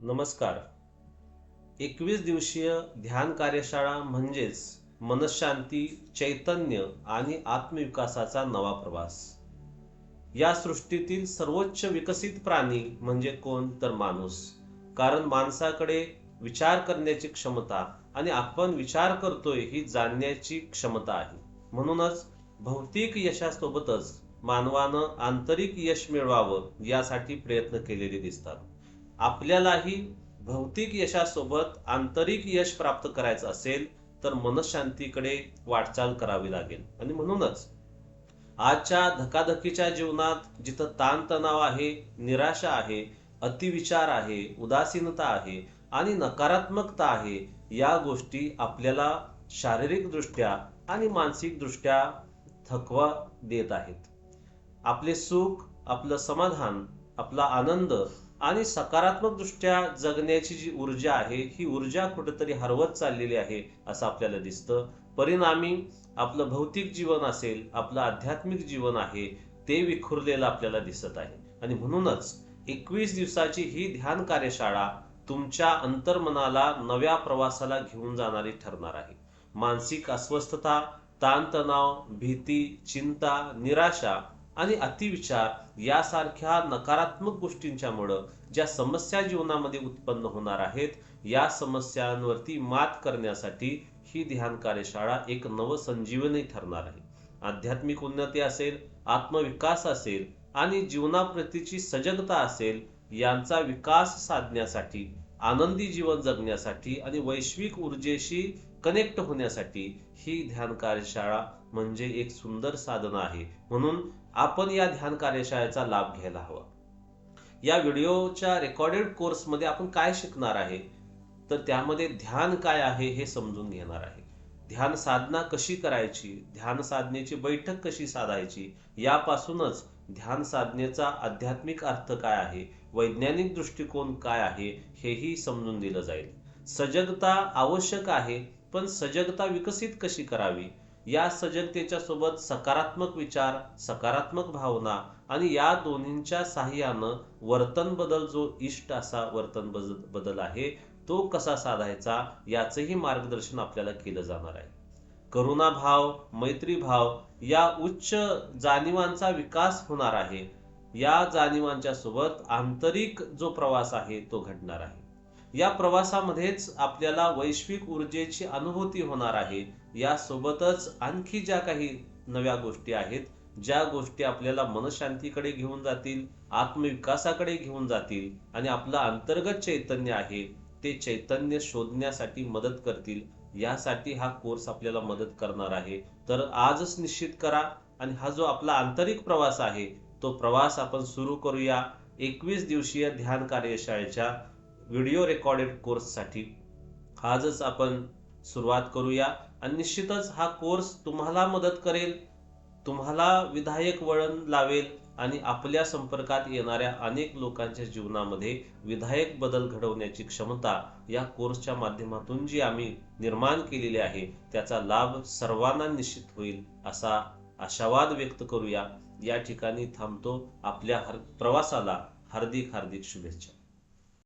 नमस्कार. एकवीस दिवसीय ध्यान कार्यशाळा म्हणजेच मनशांती चैतन्य आणि आत्मविकासाचा नवा प्रवास. या सृष्टीतील सर्वोच्च विकसित प्राणी म्हणजे कोण तर माणूस. कारण माणसाकडे विचार करण्याची क्षमता आणि आपण विचार करतोय ही जाणण्याची क्षमता आहे. म्हणूनच भौतिक यशासोबतच मानवानं आंतरिक यश मिळवावं यासाठी प्रयत्न केलेले दिसतात. आपल्यालाही भौतिक यशासोबत आंतरिक यश प्राप्त करायचं असेल तर मनशांतीकडे वाटचाल करावी लागेल. आणि म्हणूनच आजच्या धकाधकीच्या जीवनात जिथं ताणतणाव आहे निराशा आहे अतिविचार आहे उदासीनता आहे आणि नकारात्मकता आहे या गोष्टी आपल्याला शारीरिकदृष्ट्या आणि मानसिकदृष्ट्या थकवा देत आहेत. आपले सुख आपलं समाधान आपला आनंद आणि सकारात्मक दृष्ट्या जगण्याची जी ऊर्जा आहे ही ऊर्जा कुठेतरी हरवत चाललेली आहे असं आपल्याला दिसतं. परिणामी आपलं भौतिक जीवन असेल आपलं आध्यात्मिक जीवन आहे ते विखुरलेलं आपल्याला दिसत आहे. आणि म्हणूनच एकवीस दिवसाची ही ध्यान कार्यशाळा तुमच्या अंतर्मनाला नव्या प्रवासाला घेऊन जाणारी ठरणार आहे. मानसिक अस्वस्थता ताणतणाव भीती चिंता निराशा आणि अतिविचार यासारख्या नकारात्मक गोष्टींच्यामुळं ज्या समस्या जीवनामध्ये उत्पन्न होणार आहेत या समस्यांवरती मात करण्यासाठी ही ध्यान कार्यशाळा एक नवसंजीवनी ठरणार आहे. आध्यात्मिक उन्नती असेल आत्मविकास असेल आणि जीवनाप्रतीची सजगता असेल यांचा विकास साधण्यासाठी आनंदी जीवन जगण्यासाठी आणि वैश्विक ऊर्जेशी कनेक्ट होण्यासाठी ही ध्यान कार्यशाळा म्हणजे एक सुंदर साधन आहे. म्हणून आपण या ध्यान कार्यशाळेचा लाभ घ्यायला हवा. या व्हिडिओच्या रेकॉर्डेड कोर्समध्ये आपण काय शिकणार आहे? तर त्यामध्ये ध्यान काय आहे हे समजून घेणार आहे. ध्यान साधना कशी करायची? ध्यान साधनेची बैठक कशी साधायची? यापासूनच ध्यान साधनेचा आध्यात्मिक अर्थ काय आहे? वैज्ञानिक दृष्टिकोन काय आहे? हेही समजून दिलं जाईल. सजगता आवश्यक आहे. पण सजगता विकसित कशी करावी? या सजगतेच्या सोबत सकारात्मक विचार सकारात्मक भावना आणि या दोन्हींच्या साह्यानं वर्तन बदल जो इष्ट असा वर्तन बदल आहे तो कसा साधायचा याचंही मार्गदर्शन आपल्याला केलं जाणार आहे. करुणा भाव मैत्री भाव या उच्च जाणीवांचा विकास होणार आहे. या जाणीवांच्या सोबत आंतरिक जो प्रवास आहे तो घडणार आहे. या प्रवासामध्येच आपल्याला वैश्विक ऊर्जेची अनुभूती होणार आहे. यासोबतच आणखी ज्या काही नव्या गोष्टी आहेत ज्या गोष्टी आपल्याला मनशांतीकडे घेऊन जातील आत्मविकासाकडे घेऊन जातील आणि आपलं अंतर्गत चैतन्य आहे ते चैतन्य शोधण्यासाठी मदत करतील यासाठी हा कोर्स आपल्याला मदत करणार आहे. तर आजच निश्चित करा आणि हा जो आपला आंतरिक प्रवास आहे तो प्रवास आपण सुरू करूया एकवीस दिवसीय ध्यान कार्यशाळेच्या व्हिडिओ रेकॉर्डेड कोर्ससाठी. आजच आपण सुरुवात करूया आणि निश्चितच हा कोर्स तुम्हाला मदत करेल तुम्हाला विधायक वळण लावेल आणि आपल्या संपर्कात येणाऱ्या अनेक लोकांच्या जीवनामध्ये विधायक बदल घडवण्याची क्षमता या कोर्सच्या माध्यमातून जी आम्ही निर्माण केलेली आहे त्याचा लाभ सर्वांना निश्चित होईल असा आशावाद व्यक्त करूया. या ठिकाणी थांबतो आपल्या हर प्रवासाला हार्दिक हार्दिक शुभेच्छा.